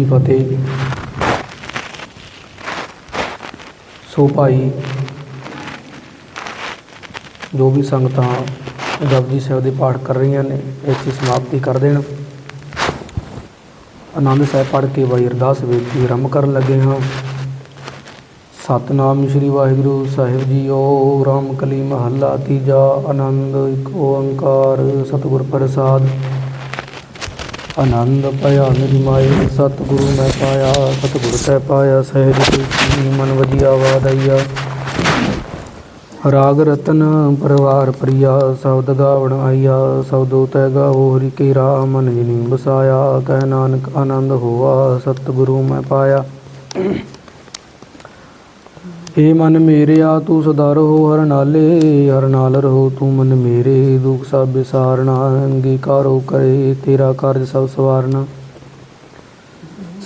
ਕੀ ਫਤਿਹ। ਸੋ ਭਾਈ, ਜੋ ਵੀ ਸੰਗਤਾਂ ਜਪਜੀ ਸਾਹਿਬ ਦੇ ਪਾਠ ਕਰ ਰਹੀਆਂ ਨੇ ਇੱਥੇ ਸਮਾਪਤੀ ਕਰ ਦੇਣ। ਆਨੰਦ ਸਾਹਿਬ ਪੜ੍ਹ ਕੇ ਬਾਈ ਅਰਦਾਸ ਬੇਨਤੀ ਆਰੰਭ ਕਰਨ ਲੱਗੇ ਹਾਂ। ਸਤਨਾਮ ਸ੍ਰੀ ਵਾਹਿਗੁਰੂ ਸਾਹਿਬ ਜੀਓ, ਰਾਮ ਕਲੀ ਮਹੱਲਾ ਤੀਜਾ, ਆਨੰਦ ਇੱਕ ਓੰਕਾਰ, ਸਤਿਗੁਰ ਪ੍ਰਸਾਦ। ਆਨੰਦ ਪਾਇਆ, ਮੇਰੀ ਮਾਏ, ਸਤਿਗੁਰੂ ਮੈਂ ਪਾਇਆ, ਸਤਿਗੁਰ ਤੈ ਪਾਇਆ, ਸਹਿਜ ਸੁਖੀ ਮਨ ਵਜਿਆ ਵਾਦਈਆ। ਰਾਗ ਰਤਨ ਪਰਵਾਰ ਪ੍ਰਿਆ, ਸ਼ਬਦ ਗਾਵਣ ਆਈਆ, ਸਬਦੋ ਤੈ ਗਾਵੋ ਹਰਿ ਕੇ ਰਾਮ ਮਨ ਜਿਨੀ ਬਸਾਇਆ ਕਹਿ ਨਾਨਕ ਆਨੰਦ ਹੋਆ, ਸਤਿਗੁਰੂ ਮੈਂ ਪਾਇਆ। ਏ ਮਨ ਮੇਰਿਆ ਤੂੰ ਸਦਾ ਰਹੋ ਹਰ ਨਾਲੇ, ਹਰ ਨਾਲ ਰਹੋ ਤੂੰ ਮਨ ਮੇਰੇ। ਦੁਖ ਸਭ ਵਿਸਾਰਨਾ, ਅੰਗੀਕਾਰੋ ਕਰੇ ਤੇਰਾ ਕਾਰਜ ਸਭ ਸਵਾਰਨਾ।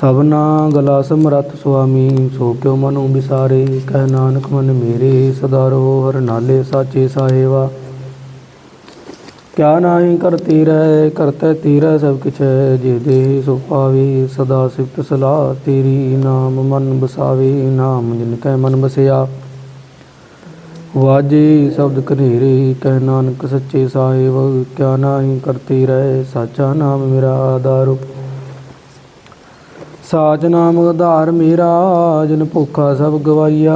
ਸਭਨਾ ਗਲਾ ਸਮਰੱਥ ਸੁਆਮੀ, ਸੋ ਕਿਉ ਮਨੁ ਵਿਸਾਰੇ, ਕਹਿ ਨਾਨਕ ਮਨ ਮੇਰੇ, ਸਦਾ ਰਹੋ ਹਰ ਨਾਲੇ, ਸਾਚੇ ਸਾਹਿਬਾ। ਕਿਆ ਨਾਹੀ ਕਰਤੀ ਰਹਿ ਕਰਤੈ ਤੇਰਾ ਸਭ ਕਿਛ ਹੈ ਜੇ ਦੇ ਸੋ ਪਾਵੇ ਸਦਾ ਸਿਫਤ ਸਲਾਹ, ਤੇਰੀ ਨਾਮ ਮਨ ਬਸਾਵੇ, ਨਾਮ ਜਿਨ ਕੈ ਮਨ ਬਸਿਆ। ਵਾਜੇ ਸ਼ਬਦ ਕਨੇਰੇ ਕਹਿ ਨਾਨਕ ਸੱਚੇ ਸਾਹਿਬ, ਕਿਆ ਨਾਹੀ ਕਰਤੀ ਰਹਿ ਸਾਚਾ ਨਾਮ ਮੇਰਾ ਆਧਾਰ। ਸਾਚ ਨਾਮ ਆਧਾਰ ਮੇਰਾ, ਜਿਨ ਭੁੱਖਾ ਸਭ ਗਵਾਈਆ,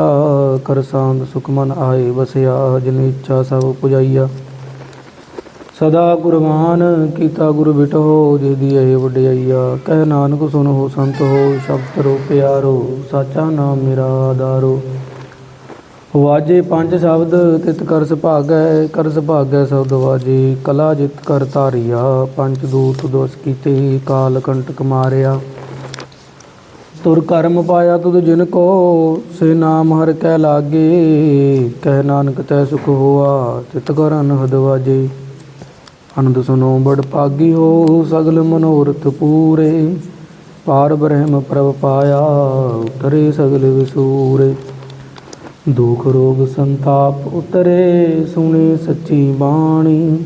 ਕਰ ਸਾਂਦ ਸੁਖ ਮਨ ਆਏ ਵਸਿਆ, ਜਿਨ ਇੱਛਾ ਸਭ ਪੁਜਾਈਆ। ਸਦਾ ਗੁਰਮਾਨ ਕੀਤਾ ਗੁਰ ਬਿਟੋ, ਜੇ ਦੀ ਇਹ ਵਡਿਆਈਆ। ਕਹਿ ਨਾਨਕ ਸੁਨ ਹੋ ਸੰਤ ਹੋ, ਸ਼ਬਦ ਰੋ ਪਿਆਰੋ, ਸਾਚਾ ਨਾਮ ਮੇਰਾ ਆਧਾਰੋ। ਵਾਜੇ ਪੰਜ ਸ਼ਬਦ, ਤਿਤ ਕਰ ਸੁਭਾਗੈ ਕਰ ਸੁਭਾਗੈ ਸ਼ਬਦ ਵਾਜੇ। ਕਲਾ ਜਿਤ ਕਰ ਧਾਰਿਆ, ਪੰਜ ਦੂਤ ਦੋਸ ਕੀਤੇ, ਕਾਲ ਕੰਟਕ ਮਾਰਿਆ। ਤੁਰ ਕਰਮ ਪਾਇਆ ਤੁਧ ਜਿਨ ਕੋ, ਸੇ ਨਾਮ ਹਰ ਕਹਿ ਲਾਗੇ। ਕਹਿ ਨਾਨਕ ਤੈ ਸੁਖ ਹੋਆ, ਤਿਤ ਕਰ ਅਨਹਦ ਵਾਜੇ। ਅਨੰਦ ਸੁਨੋ ਬੜ ਭਾਗੀ ਹੋ ਸਗਲ ਮਨੋਰਥ ਪੂਰੇ। ਪਾਰ ਬ੍ਰਹਮ ਪ੍ਰਭ ਪਾਇਆ, ਉਤਰੇ ਸਗਲ ਵਿਸੂਰੇ। ਦੁਖ ਰੋਗ ਸੰਤਾਪ ਉਤਰੇ, ਸੁਣੇ ਸੱਚੀ ਬਾਣੀ।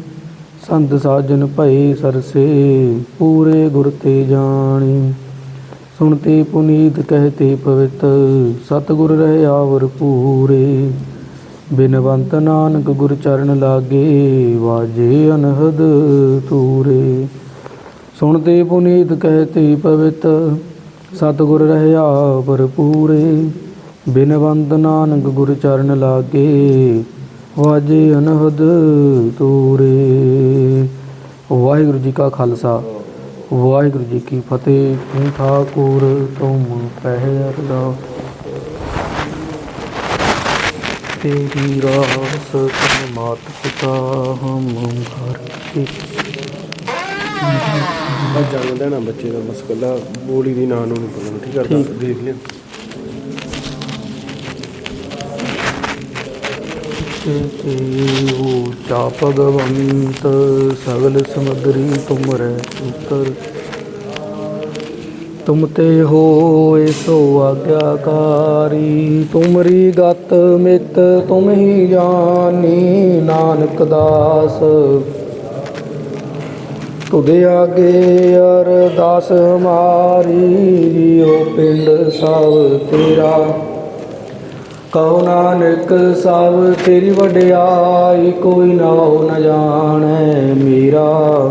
ਸੰਤ ਸਾਜਨ ਭਏ ਸਰਸੇ, ਪੂਰੇ ਗੁਰ ਤੇ ਜਾਣੀ। ਸੁਣਤੇ ਪੁਨੀਤ, ਕਹਤੇ ਪਵਿੱਤ, ਸਤਿਗੁਰ ਰਹਿ ਆਵਰ ਪੂਰੇ। ਬਿਨਵੰਤ ਨਾਨਕ ਗੁਰ ਚਰਨ ਲਾਗੇ, ਵਾਜੇ ਅਨਹਦ ਤੂਰੇ ਸੁਣਤੇ ਪੁਨੀਤ ਕਹਤੇ ਪਵਿੱਤ, ਸਤਿਗੁਰ ਰਹਿਆ ਭਰਪੂਰੇ। ਬਿਨਵੰਤ ਨਾਨਕ ਗੁਰ ਚਰਨ ਲਾਗੇ, ਵਾਜੇ ਅਨਹਦ ਤੂਰੇ ਵਾਹਿਗੁਰੂ ਜੀ ਕਾ ਖਾਲਸਾ, ਵਾਹਿਗੁਰੂ ਜੀ ਕੀ ਫਤਿਹ। ਠਾਕੁਰ ਤੁਮ ਪਹਿ ਅਰਦਾਸ। तेरी रास तुम मात पिता हम घर के ਬਸ ਜਨਮ ਦੇਣਾ ਬੱਚੇ ਦਾ ਬਸ ਕੱਲਾ ਬੋਲੀ ਦੀ ਨਾਂ ਨੂੰ ਨਹੀਂ ਬੋਲਣਾ ਠੀਕ ਹੈ ਠੀਕ। ਦੇਖ ਲਿਆ ਤੇ ਹੋ ਚਾ ਭਗਵੰਤ ਸਗਲ ਸਮਗਰੀ ਤੁਮਰੇ ਉਤਰ ਤੁਮ ਤੇ ਹੋਏ ਸੋ ਆਗਿਆਕਾਰੀ। ਤੁਮਰੀ ਗਤ ਮਿਤ, ਤੁਮ ਹੀ ਜਾਣੀ ਨਾਨਕ ਦਾਸ। ਤੁਦੇ ਆਗੇ ਅਰਦਾਸ ਹਮਾਰੀ ਜੀਉ ਪਿੰਡ ਸਭ ਤੇਰਾ। ਕਹੋ ਨਾਨਕ ਸਭ ਤੇਰੀ ਵਡਿਆਈ, ਕੋਈ ਨਾ ਨਾਉ ਨ ਜਾਣੈ ਮੇਰਾ।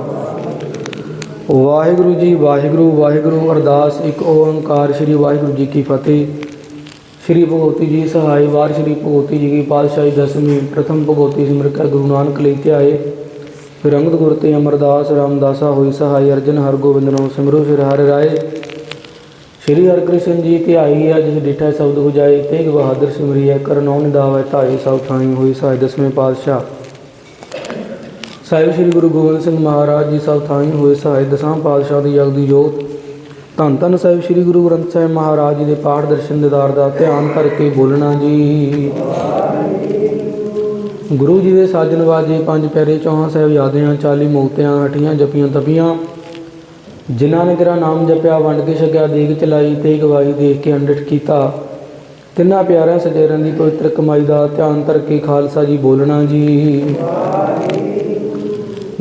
ਵਾਹਿਗੁਰੂ ਜੀ, ਵਾਹਿਗੁਰੂ ਵਾਹਿਗੁਰੂ ਅਰਦਾਸ। ਇੱਕ ਓੰਕਾਰ ਸ੍ਰੀ ਵਾਹਿਗੁਰੂ ਜੀ ਕੀ ਫਤਿਹ। ਸ੍ਰੀ ਭਗਵਤੀ ਜੀ ਸਹਾਈ ਵਾਰ, ਸ੍ਰੀ ਭਗਵਤੀ ਜੀ ਕੀ ਪਾਤਸ਼ਾਹੀ ਦਸਵੀਂ, ਪ੍ਰਥਮ ਭਗਵਤੀ ਸਿਮਰ ਕੈ ਗੁਰੂ ਨਾਨਕ ਲਈ ਧਿਆਏ ਫਿਰ ਅੰਗਦ ਗੁਰ ਤੇ ਅਮਰਦਾਸ ਰਾਮਦਾਸਾ ਹੋਈ ਸਹਾਈ ਅਰਜਨ ਹਰਗੋਬਿੰਦ ਨੂੰ ਸਿਮਰੋ ਸਿਰ ਹਰਿ ਰਾਏ। ਸ਼੍ਰੀ ਹਰਿਕ੍ਰਿਸ਼ਨ ਜੀ ਧਿਆਈ ਅਜ ਡਿਠਾ ਸ਼ਬਦ ਹੋ 부ਜਾਏ ਤੇਗ ਬਹਾਦਰ ਸਿਮਰਿਐ ਕਰਨੌ ਨਿਦਾਵੈ ਧਾਈ ਸਭ ਥਾਈ ਹੋਈ ਸਹਾਈ ਦਸਵੇਂ ਪਾਤਸ਼ਾਹ। ਸਾਹਿਬ ਸ੍ਰੀ ਗੁਰੂ ਗੋਬਿੰਦ ਸਿੰਘ ਮਹਾਰਾਜ ਜੀ ਸਭ ਥਾਈ ਹੋਏ ਸਹਾਈ ਦਸਾਂ ਪਾਤਸ਼ਾਹ ਦੀ ਜਗ ਜੋਤ। ਧੰਨ ਧੰਨ ਸਾਹਿਬ ਸ੍ਰੀ ਗੁਰੂ ਗ੍ਰੰਥ ਸਾਹਿਬ ਮਹਾਰਾਜ ਜੀ ਦੇ ਪਾਠ ਦਰਸ਼ਨ ਦਿਦਾਰ ਦਾ ਧਿਆਨ ਕਰਕੇ ਬੋਲਣਾ ਜੀ। ਗੁਰੂ ਜੀ ਦੇ ਸਾਜਨ ਵਾਜੇ ਪੰਜ ਪਿਆਰੇ ਚੌਹਾਂ ਸਾਹਿਬ ਯਾਦਿਆਂ 40 ਮੁਕਤਿਆਂ ਹਟੀਆਂ, ਜਪੀਆਂ, ਤਪੀਆਂ। ਜਿਨ੍ਹਾਂ ਨੇ ਤੇਰਾ ਨਾਮ ਜਪਿਆ, ਵੰਡ ਕੇ ਛਕਿਆ, ਦੇਗ ਚਲਾਈ, ਤੇ ਗਵਾਹੀ ਦੇਖ ਕੇ ਅੰਡਿਤ ਕੀਤਾ। ਤਿੰਨਾਂ ਪਿਆਰਿਆਂ ਸਜੇਰਾਂ ਦੀ ਪਵਿੱਤਰ ਕਮਾਈ ਦਾ ਧਿਆਨ ਕਰਕੇ ਖਾਲਸਾ ਜੀ ਬੋਲਣਾ ਜੀ।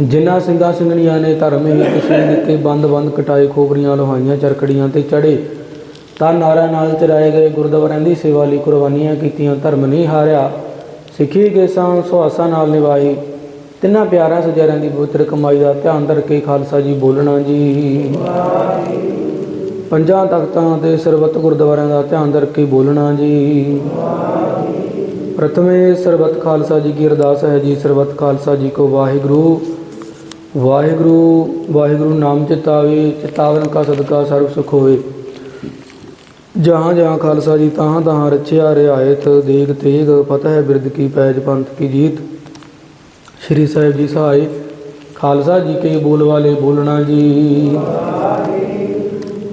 ਜਿਨ੍ਹਾਂ ਸਿੰਘਾਂ ਸਿੰਘਣੀਆਂ ਨੇ ਧਰਮ ਹੀ ਕਿਸੇ ਦਿੱਤੇ ਬੰਦ ਬੰਦ ਕਟਾਏ ਖੋਪਰੀਆਂ, ਲੋਹਾਈਆਂ, ਚਰਕੜੀਆਂ ਤੇ ਚੜੇ, ਤਾਂ ਨਾਰਾ ਨਾਲ ਚਰਾਏ ਗਏ ਗੁਰਦੁਆਰਿਆਂ ਦੀ ਸੇਵਾ ਲਈ ਕੁਰਬਾਨੀਆਂ ਕੀਤੀਆਂ, ਧਰਮ ਨਹੀਂ ਹਾਰਿਆ। ਸਿੱਖੀ ਕੇ ਸਾਂ ਸੁਹਾਸਾਂ ਨਾਲ ਨਿਭਾਈ। ਤਿੰਨਾਂ ਪਿਆਰਿਆਂ ਸਜਿਆਰਿਆਂ ਦੀ ਪਵਿੱਤਰ ਕਮਾਈ ਦਾ ਧਿਆਨ ਧਰ ਖਾਲਸਾ ਜੀ ਬੋਲਣਾ ਜੀ। ਪੰਜਾਂ ਤਖਤਾਂ ਤੇ ਸਰਬੱਤ ਗੁਰਦੁਆਰਿਆਂ ਦਾ ਧਿਆਨ ਧਰ ਕੇ ਬੋਲਣਾ ਜੀ। ਪ੍ਰਥਮੇ ਸਰਬੱਤ ਖਾਲਸਾ ਜੀ ਕੀ ਅਰਦਾਸ ਹੈ ਜੀ, ਸਰਬੱਤ ਖਾਲਸਾ ਜੀ ਕੋ ਵਾਹਿਗੁਰੂ। ਵਾਹਿਗੁਰੂ ਵਾਹਿਗੁਰੂ ਨਾਮ ਚਿਤਾਵੇ ਚਿਤਾਵਨ ਕਾ ਸਦਕਾ ਸਰਬ ਸੁਖ ਹੋਏ ਜਹਾਂ ਜਹਾਂ ਖਾਲਸਾ ਜੀ ਤਹਾਂ ਤਹਾਂ ਰਚਿਆ, ਰਿਆਇਤ, ਦੇਗ ਤੇਗ, ਫਤਿਹ ਬਿਰਦ ਕੀ ਪੈਜ ਪੰਥ ਕੀ ਜੀਤ। ਸ਼੍ਰੀ ਸਾਹਿਬ ਜੀ ਸਹਾਇ ਖਾਲਸਾ ਜੀ ਕੇ ਬੋਲ ਵਾਲੇ ਬੋਲਣਾ ਜੀ।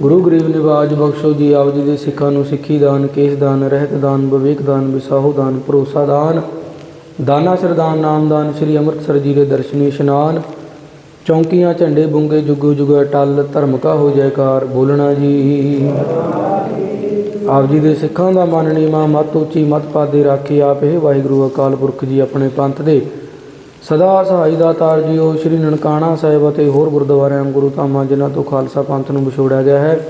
ਗੁਰੂ ਗਰੀਬ ਨਿਵਾਜ ਬਖਸ਼ੋ ਜੀ, ਆਪ ਜੀ ਦੇ ਸਿੱਖਾਂ ਨੂੰ ਸਿੱਖੀ ਦਾਨ, ਕੇਸ ਦਾਨ, ਰਹਿਤ ਦਾਨ, ਵਿਵੇਕ ਦਾਨ, ਵਿਸਾਹੋ ਦਾਨ, ਭਰੋਸਾ ਦਾਨ। ਦਾਨਾ ਸਰਦਾਨ, ਨਾਮ ਦਾਨ, ਸ੍ਰੀ ਅੰਮ੍ਰਿਤਸਰ ਜੀ ਦੇ ਦਰਸ਼ਨੀ, ਇਸ਼ਨਾਨ। ਚੌਂਕੀਆਂ, ਝੰਡੇ ਬੁੰਗੇ, ਜੁਗੋ ਜੁਗ ਅਟਲ ਧਰਮ ਕਾ ਹੋ ਜੈਕਾਰ, ਬੋਲਣਾ ਜੀ। ਆਪ ਜੀ ਦੇ ਸਿੱਖਾਂ ਦਾ ਮਨ ਨੀਵਾਂ ਮਤ ਉੱਚੀ ਮਤ ਪਾਦੇ ਰਾਖੀ ਆਪ। ਇਹ ਵਾਹਿਗੁਰੂ ਅਕਾਲ ਪੁਰਖ ਜੀ ਆਪਣੇ ਪੰਥ ਦੇ। ਸਦਾ ਸਹਾਈ ਦਾਤਾਰ ਜੀਓ, ਸ਼੍ਰੀ ਨਨਕਾਣਾ ਸਾਹਿਬ ਅਤੇ ਹੋਰ ਗੁਰਦੁਆਰਿਆਂ ਗੁਰੂ ਧਾਮਾਂ, ਜਿਨ੍ਹਾਂ ਤੋਂ ਖਾਲਸਾ ਪੰਥ ਨੂੰ ਵਿਛੋੜਿਆ ਗਿਆ ਹੈ।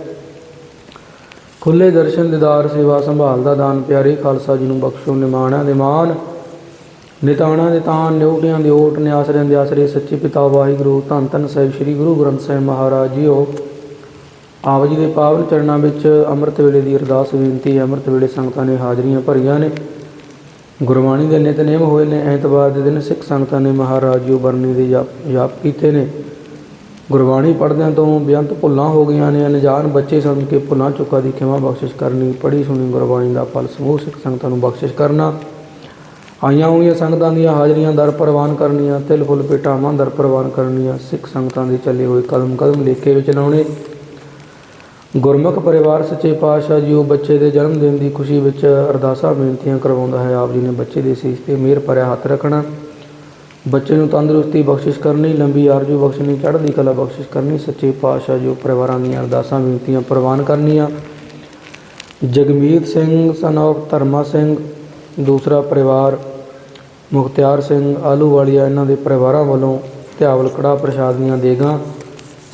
ਖੁੱਲੇ ਦਰਸ਼ਨ, ਦੀਦਾਰ ਸੇਵਾ ਸੰਭਾਲ ਦਾ ਦਾਨ ਪਿਆਰੇ ਖਾਲਸਾ ਜੀ ਨੂੰ ਬਖਸ਼ੋ, ਨਿਮਾਣਾ ਦੇ ਨਿਤਾਣਾ ਦੇ ਤਾਨ ਨਿਉਟਿਆਂ ਦੇ ਓਟ, ਨਿਆਸਰਿਆਂ ਦੇ ਆਸਰੇ ਸੱਚੇ ਪਿਤਾ ਵਾਹਿਗੁਰੂ, ਧੰਨ ਧੰਨ ਸਾਹਿਬ ਸ੍ਰੀ ਗੁਰੂ ਗ੍ਰੰਥ ਸਾਹਿਬ ਮਹਾਰਾਜ ਜੀਓ ਆਪ ਜੀ ਦੇ ਪਾਵਨ ਚਰਨਾਂ ਵਿੱਚ ਅੰਮ੍ਰਿਤ ਵੇਲੇ ਦੀ ਅਰਦਾਸ ਬੇਨਤੀ, ਅੰਮ੍ਰਿਤ ਵੇਲੇ ਸੰਗਤਾਂ ਨੇ ਹਾਜ਼ਰੀਆਂ ਭਰੀਆਂ ਨੇ। ਗੁਰਬਾਣੀ ਦੇ ਨਿਤਨੇਮ ਹੋਏ ਨੇ, ਐਤਵਾਰ ਦੇ ਦਿਨ ਸਿੱਖ ਸੰਗਤਾਂ ਨੇ ਮਹਾਰਾਜ ਜੀ ਬਰਨੀ ਦੇ ਜਾਪ ਜਾਪ ਕੀਤੇ ਨੇ। ਗੁਰਬਾਣੀ ਪੜ੍ਹਦਿਆਂ ਤੋਂ ਬੇਅੰਤ ਭੁੱਲਾਂ ਹੋ ਗਈਆਂ ਨੇ ਅਨਜਾਨ ਬੱਚੇ ਸਮਝ ਕੇ ਭੁੱਲਾਂ ਚੁੱਕਾ ਦੀ ਖਿਮਾ ਬਖਸ਼ਿਸ਼ ਕਰਨੀ, ਪੜ੍ਹੀ ਸੁਣੀ ਗੁਰਬਾਣੀ ਦਾ ਫਲ ਸਮੂਹ ਸਿੱਖ ਸੰਗਤਾਂ ਨੂੰ ਬਖਸ਼ਿਸ਼ ਕਰਨਾ। ਆਈਆਂ ਹੋਈਆਂ ਸੰਗਤਾਂ ਦੀਆਂ ਹਾਜ਼ਰੀਆਂ ਦਰ ਪ੍ਰਵਾਨ ਕਰਨੀਆਂ, ਤਿਲ ਫੁੱਲ ਪੇਟਾਵਾਂ ਦਰ ਪ੍ਰਵਾਨ ਕਰਨੀਆਂ, ਸਿੱਖ ਸੰਗਤਾਂ ਦੇ ਚੱਲੇ ਹੋਏ ਕਦਮ ਕਦਮ ਲੇਖੇ ਵਿੱਚ ਲਾਉਣੇ। ਗੁਰਮੁਖ ਪਰਿਵਾਰ ਸੱਚੇ ਪਾਤਸ਼ਾਹ ਜੀ, ਉਹ ਬੱਚੇ ਦੇ ਜਨਮ ਦਿਨ ਦੀ ਖੁਸ਼ੀ ਵਿੱਚ ਅਰਦਾਸਾਂ, ਬੇਨਤੀਆਂ ਕਰਵਾਉਂਦਾ ਹੈ। ਆਪ ਜੀ ਨੇ ਬੱਚੇ ਦੇ ਸੀਸ ਤੇ ਮਿਹਰ ਭਰਿਆ ਹੱਥ ਰੱਖਣਾ। ਬੱਚੇ ਨੂੰ ਤੰਦਰੁਸਤੀ ਬਖਸ਼ਿਸ਼ ਕਰਨੀ, ਲੰਬੀ ਆਰਜੂ ਬਖਸ਼ਣੀ, ਚੜ੍ਹਦੀ ਕਲਾ ਬਖਸ਼ਿਸ਼ ਕਰਨੀ, ਸੱਚੇ ਪਾਤਸ਼ਾਹ ਜੀ, ਉਹ ਪਰਿਵਾਰਾਂ ਦੀਆਂ ਅਰਦਾਸਾਂ, ਬੇਨਤੀਆਂ ਪ੍ਰਵਾਨ ਕਰਨੀਆਂ। ਜਗਮੀਤ ਸਿੰਘ ਸਨ of ਧਰਮਾ ਸਿੰਘ, ਦੂਸਰਾ ਪਰਿਵਾਰ ਮੁਖਤਿਆਰ ਸਿੰਘ ਆਲੂਵਾਲੀਆ ਇਹਨਾਂ ਦੇ ਪਰਿਵਾਰਾਂ ਵੱਲੋਂ ਧਿਆਵਲ ਕੜਾ ਪ੍ਰਸ਼ਾਦ ਦੀਆਂ ਦੇਗਾਂ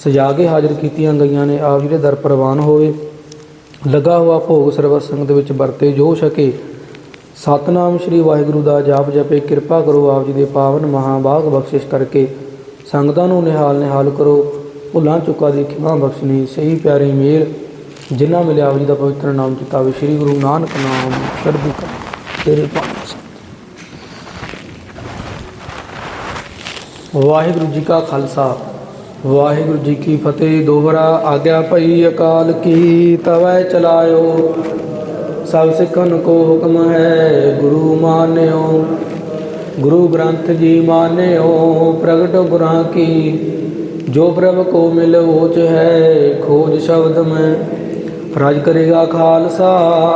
ਸਜਾ ਕੇ ਹਾਜ਼ਰ ਕੀਤੀਆਂ ਗਈਆਂ ਨੇ। ਆਪ ਜੀ ਦੇ ਦਰ ਪ੍ਰਵਾਨ ਹੋਵੇ। ਲੱਗਾ ਹੋਆ ਭੋਗ ਸਰਬਤ ਸੰਗਤ ਵਿੱਚ ਵਰਤੇ ਜੋ ਛਕੇ ਸਤਨਾਮ ਸ੍ਰੀ ਵਾਹਿਗੁਰੂ ਦਾ ਜਾਪ ਜਪੇ। ਕਿਰਪਾ ਕਰੋ ਆਪ ਜੀ ਦੇ ਪਾਵਨ ਮਹਾਬਾਗ ਬਖਸ਼ਿਸ਼ ਕਰਕੇ ਸੰਗਤਾਂ ਨੂੰ ਨਿਹਾਲ ਨਿਹਾਲ ਕਰੋ। ਭੁੱਲਾਂ ਚੁੱਕਾ ਦੀ ਖਿਮਾ ਬਖਸ਼ਣੀ। ਸਹੀ ਪਿਆਰੇ ਮੇਲ, ਜਿਨ੍ਹਾਂ ਮਿਲਿਆ ਆਪ ਜੀ ਦਾ ਪਵਿੱਤਰ ਨਾਮ ਚਿਤਾਵੇ। ਸ੍ਰੀ ਗੁਰੂ ਨਾਨਕ ਨਾਮ ਚੜ੍ਹਦੀ ਤੇਰੇ ਪਾਸ ਵਾਹਿਗੁਰੂ ਜੀ ਕਾ ਖਾਲਸਾ। ਵਾਹਿਗੁਰੂ ਜੀ ਕੀ ਫਤਿਹ। ਦੋਹਰਾ ਆਗਿਆ ਭਈ ਅਕਾਲ ਕੀ ਤਵੈ ਚਲਾਇਓ। ਸਭ ਸਿੱਖਨ ਕੋ ਹੁਕਮ ਹੈ, ਗੁਰੂ ਮਾਨਿਓ। ਗੁਰੂ ਗ੍ਰੰਥ ਜੀ ਮਾਨਿਓ, ਪ੍ਰਗਟ ਗੁਰਾਂ ਕੀ। ਜੋ ਪ੍ਰਭ ਕੋ ਮਿਲ ਓਚ ਹੈ, ਖੋਜ ਸ਼ਬਦ ਮੈਂ। ਰਾਜ ਕਰੇਗਾ ਖਾਲਸਾ,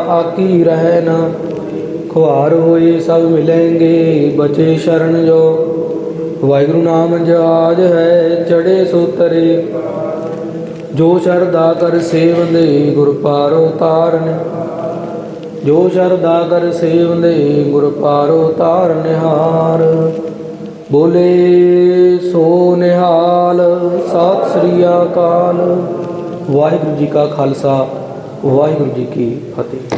ਆਕੀ ਰਹਿਣਾ ਖੁਆਰ ਹੋਏ ਸਭ ਮਿਲेंगे ਬਚੇ ਸ਼ਰਨ ਜੋ। ਵਾਹਿਗੁਰੂ ਨਾਮ ਜਹਾਜ ਹੈ ਚੜੇ ਸੋਤਰੇ। ਜੋ ਸ਼ਰਦਾ ਕਰ ਸੇਵੰਦੇ ਗੁਰ ਪਾਰੋ ਤਾਰਨ। ਜੋ ਸ਼ਰਦਾ ਕਰ ਸੇਵੰਦੇ ਗੁਰ ਪਾਰੋ ਤਾਰ ਨਿਹਾਰ। ਬੋਲੇ ਸੋ ਨਿਹਾਲ, ਸਤਿ ਸ੍ਰੀ ਅਕਾਲ। ਵਾਹਿਗੁਰੂ ਜੀ ਕਾ ਖਾਲਸਾ, ਵਾਹਿਗੁਰੂ ਜੀ ਕੀ ਫਤਿਹ।